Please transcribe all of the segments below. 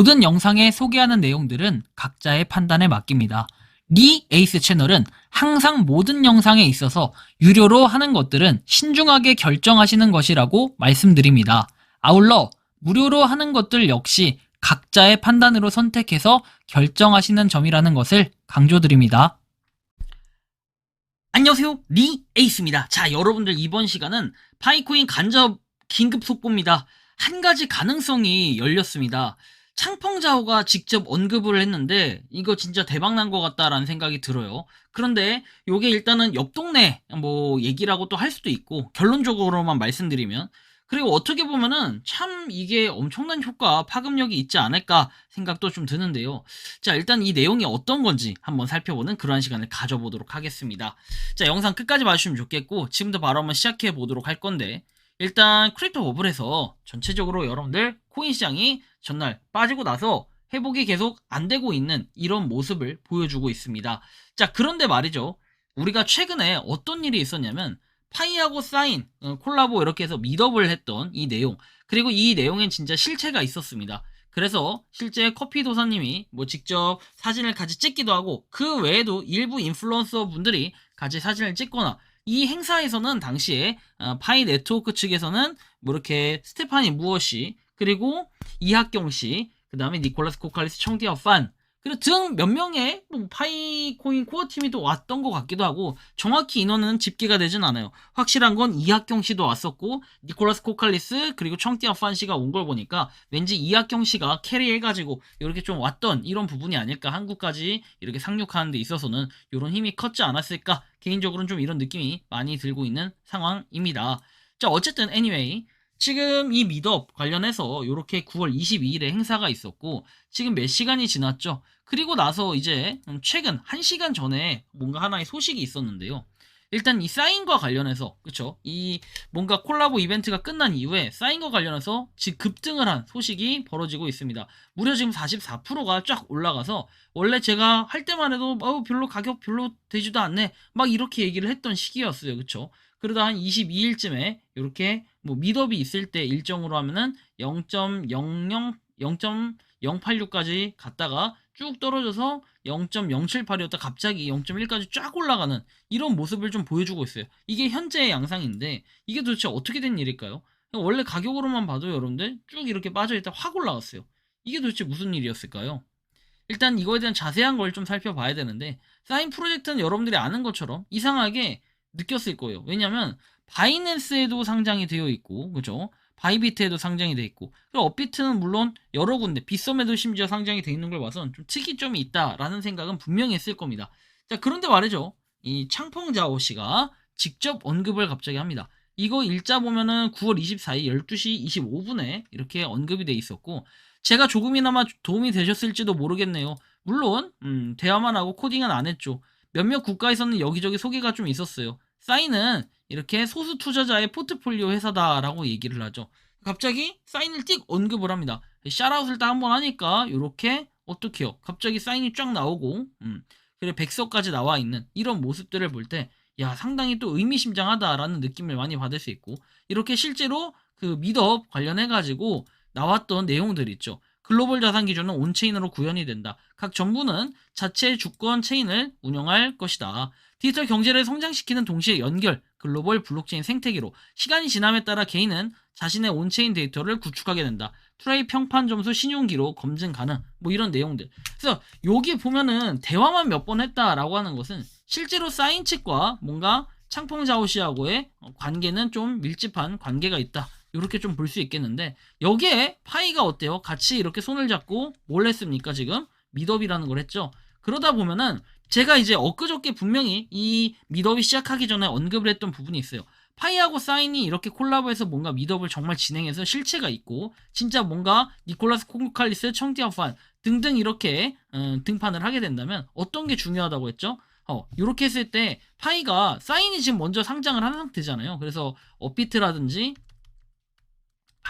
모든 영상에 소개하는 내용들은 각자의 판단에 맡깁니다. 리 에이스 채널은 항상 모든 영상에 있어서 유료로 하는 것들은 신중하게 결정하시는 것이라고 말씀드립니다. 아울러 무료로 하는 것들 역시 각자의 판단으로 선택해서 결정하시는 점이라는 것을 강조드립니다. 안녕하세요. 리 에이스입니다. 자, 여러분들 이번 시간은 파이코인 간접 긴급 속보입니다. 한 가지 가능성이 열렸습니다. 창펑자오가 직접 언급을 했는데 이거 진짜 대박 난 것 같다라는 생각이 들어요. 그런데 요게 일단은 옆 동네 뭐 얘기라고 또 할 수도 있고 결론적으로만 말씀드리면 그리고 어떻게 보면은 참 이게 엄청난 효과 파급력이 있지 않을까 생각도 좀 드는데요. 자 일단 이 내용이 어떤 건지 한번 살펴보는 그러한 시간을 가져보도록 하겠습니다. 자 영상 끝까지 봐주시면 좋겠고 지금부터 바로 한번 시작해 보도록 할 건데 일단 크립토 버블에서 전체적으로 여러분들 코인 시장이 전날 빠지고 나서 회복이 계속 안 되고 있는 이런 모습을 보여주고 있습니다. 자, 그런데 말이죠. 우리가 최근에 어떤 일이 있었냐면 파이하고 사인, 어, 콜라보 이렇게 해서 미더블 했던 이 내용. 그리고 이 내용엔 진짜 실체가 있었습니다. 그래서 실제 커피 도사님이 뭐 직접 사진을 같이 찍기도 하고 그 외에도 일부 인플루언서 분들이 같이 사진을 찍거나 이 행사에서는 당시에 어, 파이 네트워크 측에서는 뭐 이렇게 스테파니 무어씨 그리고 이학경 씨, 그 다음에 니콜라스 코칼리스 청디아 판, 그리고 등 몇 명의 뭐 파이코인 코어 팀이 또 왔던 것 같기도 하고 정확히 인원은 집계가 되진 않아요. 확실한 건 이학경 씨도 왔었고 니콜라스 코칼리스 그리고 청티아 판 씨가 온 걸 보니까 왠지 이학경 씨가 캐리해가지고 이렇게 좀 왔던 이런 부분이 아닐까 한국까지 이렇게 상륙하는 데 있어서는 이런 힘이 컸지 않았을까 개인적으로는 좀 이런 느낌이 많이 들고 있는 상황입니다. 자 어쨌든 anyway 지금 이 미덥 관련해서 이렇게 9월 22일에 행사가 있었고 지금 몇 시간이 지났죠. 그리고 나서 이제 최근 1시간 전에 뭔가 하나의 소식이 있었는데요. 일단 이 사인과 관련해서 그쵸 이 뭔가 콜라보 이벤트가 끝난 이후에 사인과 관련해서 지금 급등을 한 소식이 벌어지고 있습니다. 무려 지금 44%가 쫙 올라가서 원래 제가 할 때만 해도 어, 별로 가격 별로 되지도 않네 막 이렇게 얘기를 했던 시기였어요. 그쵸 그러다 한 22일쯤에 이렇게 뭐 미덥이 있을 때 일정으로 하면은 0.00 0.086까지 갔다가 쭉 떨어져서 0.078이었다 갑자기 0.1까지 쫙 올라가는 이런 모습을 좀 보여주고 있어요. 이게 현재의 양상인데 이게 도대체 어떻게 된 일일까요? 원래 가격으로만 봐도 여러분들 쭉 이렇게 빠져있다 확 올라갔어요. 이게 도대체 무슨 일이었을까요? 일단 이거에 대한 자세한 걸 좀 살펴봐야 되는데 사인 프로젝트는 여러분들이 아는 것처럼 이상하게 느꼈을 거예요. 왜냐면 바이낸스에도 상장이 되어 있고 그죠? 바이비트에도 상장이 되어 있고 그리고 업비트는 물론 여러 군데 빗썸에도 심지어 상장이 되어 있는 걸 봐선 좀 특이점이 있다라는 생각은 분명히 했을 겁니다. 자 그런데 말이죠. 이 창펑자오 씨가 직접 언급을 갑자기 합니다. 이거 일자 보면은 9월 24일 12시 25분에 이렇게 언급이 돼 있었고 제가 조금이나마 도움이 되셨을지도 모르겠네요. 물론 음, 대화만 하고 코딩은 안 했죠. 몇몇 국가에서는 여기저기 소개가 좀 있었어요. 사인은 이렇게 소수 투자자의 포트폴리오 회사다라고 얘기를 하죠. 갑자기 사인을 띡 언급을 합니다. 샤라웃을 딱 한번 하니까 이렇게 어떻게요? 갑자기 사인이 쫙 나오고 음, 그리고 백서까지 나와 있는 이런 모습들을 볼 때 야 상당히 또 의미심장하다라는 느낌을 많이 받을 수 있고 이렇게 실제로 그 미드업 관련해 가지고 나왔던 내용들 있죠. 글로벌 자산 기준은 온체인으로 구현이 된다. 각 정부는 자체 주권 체인을 운영할 것이다. 디지털 경제를 성장시키는 동시에 연결, 글로벌 블록체인 생태계로 시간이 지남에 따라 개인은 자신의 온체인 데이터를 구축하게 된다. 트레이 평판 점수 신용기로 검증 가능. 뭐 이런 내용들. 그래서 여기 보면은 대화만 몇 번 했다라고 하는 것은 실제로 사인 측과 뭔가 창펑자오시하고의 관계는 좀 밀집한 관계가 있다. 이렇게 좀 볼 수 있겠는데 여기에 파이가 어때요? 같이 이렇게 손을 잡고 뭘 했습니까 지금? 미덥이라는 걸 했죠. 그러다 보면은 제가 이제 엊그저께 분명히 이 미덥이 시작하기 전에 언급을 했던 부분이 있어요. 파이하고 사인이 이렇게 콜라보해서 뭔가 미덥을 정말 진행해서 실체가 있고 진짜 뭔가 니콜라스 콩칼리스, 청티아판 등등 이렇게 음, 등판을 하게 된다면 어떤 게 중요하다고 했죠? 어, 이렇게 했을 때 파이가 사인이 지금 먼저 상장을 한 상태잖아요. 그래서 업비트라든지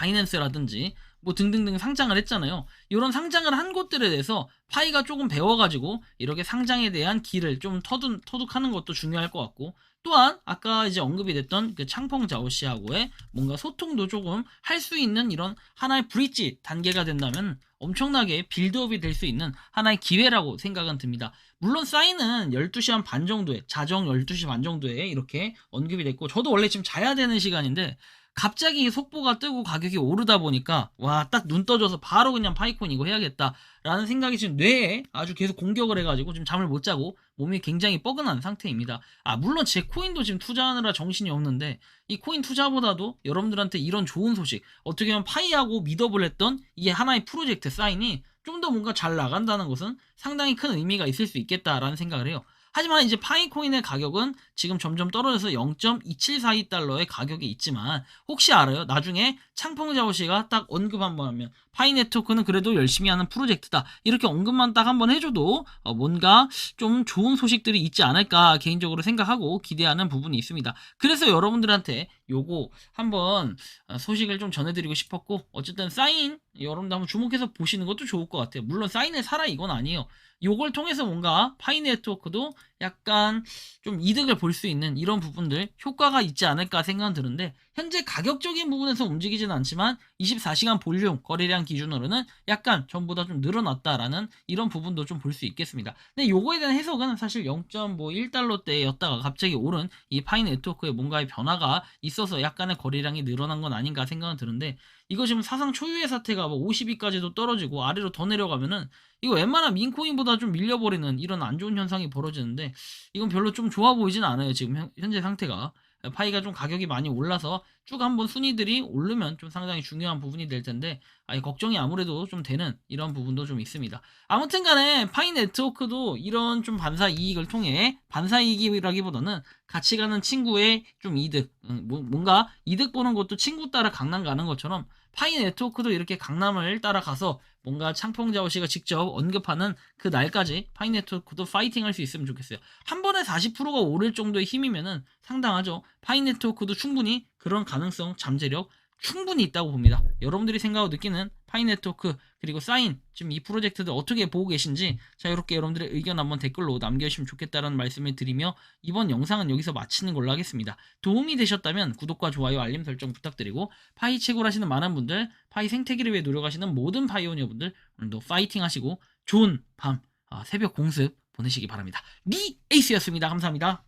바이낸스라든지 뭐 등등등 상장을 했잖아요. 이런 상장을 한 곳들에 대해서 파이가 조금 배워가지고 이렇게 상장에 대한 길을 좀 터득, 터득하는 것도 중요할 것 같고 또한 아까 이제 언급이 됐던 그 창펑 자오 씨하고의 뭔가 소통도 조금 할 수 있는 이런 하나의 브릿지 단계가 된다면 엄청나게 빌드업이 될 수 있는 하나의 기회라고 생각은 듭니다. 물론 사인은 12시 한 반 정도에 자정 12시 반 정도에 이렇게 언급이 됐고 저도 원래 지금 자야 되는 시간인데 갑자기 속보가 뜨고 가격이 오르다 보니까 와 딱 눈 떠져서 바로 그냥 파이콘 이거 해야겠다라는 생각이 지금 뇌에 아주 계속 공격을 해가지고 지금 잠을 못 자고 몸이 굉장히 뻐근한 상태입니다. 아 물론 제 코인도 지금 투자하느라 정신이 없는데 이 코인 투자보다도 여러분들한테 이런 좋은 소식 어떻게 보면 파이하고 미더블 했던 이게 하나의 프로젝트 사인이 좀 더 뭔가 잘 나간다는 것은 상당히 큰 의미가 있을 수 있겠다라는 생각을 해요. 하지만 이제 파이코인의 가격은 지금 점점 떨어져서 0.2742달러의 가격이 있지만 혹시 알아요? 나중에 창펑자오 씨가 딱 언급 한번 하면 파이 네트워크는 그래도 열심히 하는 프로젝트다. 이렇게 언급만 딱 한번 해줘도 어, 뭔가 좀 좋은 소식들이 있지 않을까 개인적으로 생각하고 기대하는 부분이 있습니다. 그래서 여러분들한테 요거 한번 어, 소식을 좀 전해드리고 싶었고 어쨌든 사인 여러분들 한번 주목해서 보시는 것도 좋을 것 같아요. 물론 사인을 사라 이건 아니에요. 요걸 통해서 뭔가 파이 네트워크도 약간 좀 이득을 볼 수 있는 이런 부분들 효과가 있지 않을까 생각은 드는데 현재 가격적인 부분에서 움직이지는 않지만 24시간 볼륨 거래량 기준으로는 약간 전보다 좀 늘어났다라는 이런 부분도 좀 볼 수 있겠습니다. 근데 요거에 대한 해석은 사실 0.1달러대였다가 갑자기 오른 이 파이 네트워크에 뭔가의 변화가 있어서 약간의 거래량이 늘어난 건 아닌가 생각은 드는데 이거 지금 사상 초유의 사태가 뭐 50위까지도 떨어지고 아래로 더 내려가면은 이거 웬만한 민코인보다 좀 밀려버리는 이런 안 좋은 현상이 벌어지는데 이건 별로 좀 좋아 보이진 않아요 지금 현- 현재 상태가 파이가 좀 가격이 많이 올라서 쭉 한번 순위들이 오르면 좀 상당히 중요한 부분이 될 텐데 아니 걱정이 아무래도 좀 되는 이런 부분도 좀 있습니다. 아무튼 간에 파이 네트워크도 이런 좀 반사 이익을 통해 반사 이익이라기보다는 같이 가는 친구의 좀 이득 음, 뭐- 뭔가 이득 보는 것도 친구 따라 강남 가는 것처럼 파이 네트워크도 이렇게 강남을 따라가서 뭔가 창펑자오 씨가 직접 언급하는 그 날까지 파이 네트워크도 파이팅 할 수 있으면 좋겠어요. 한 번에 40%가 오를 정도의 힘이면은 상당하죠. 파이 네트워크도 충분히 그런 가능성, 잠재력 충분히 있다고 봅니다. 여러분들이 생각하고 느끼는 파이 네트워크 그리고 사인 지금 이 프로젝트들 어떻게 보고 계신지 자 이렇게 여러분들의 의견 한번 댓글로 남겨주시면 좋겠다라는 말씀을 드리며 이번 영상은 여기서 마치는 걸로 하겠습니다. 도움이 되셨다면 구독과 좋아요 알림 설정 부탁드리고 파이 채굴 하시는 많은 분들 파이 생태계를 위해 노력하시는 모든 파이오니어 분들 오늘도 파이팅 하시고 좋은 밤 아, 새벽 공습 보내시기 바랍니다. 리 에이스였습니다. 감사합니다.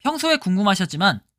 평소에 궁금하셨지만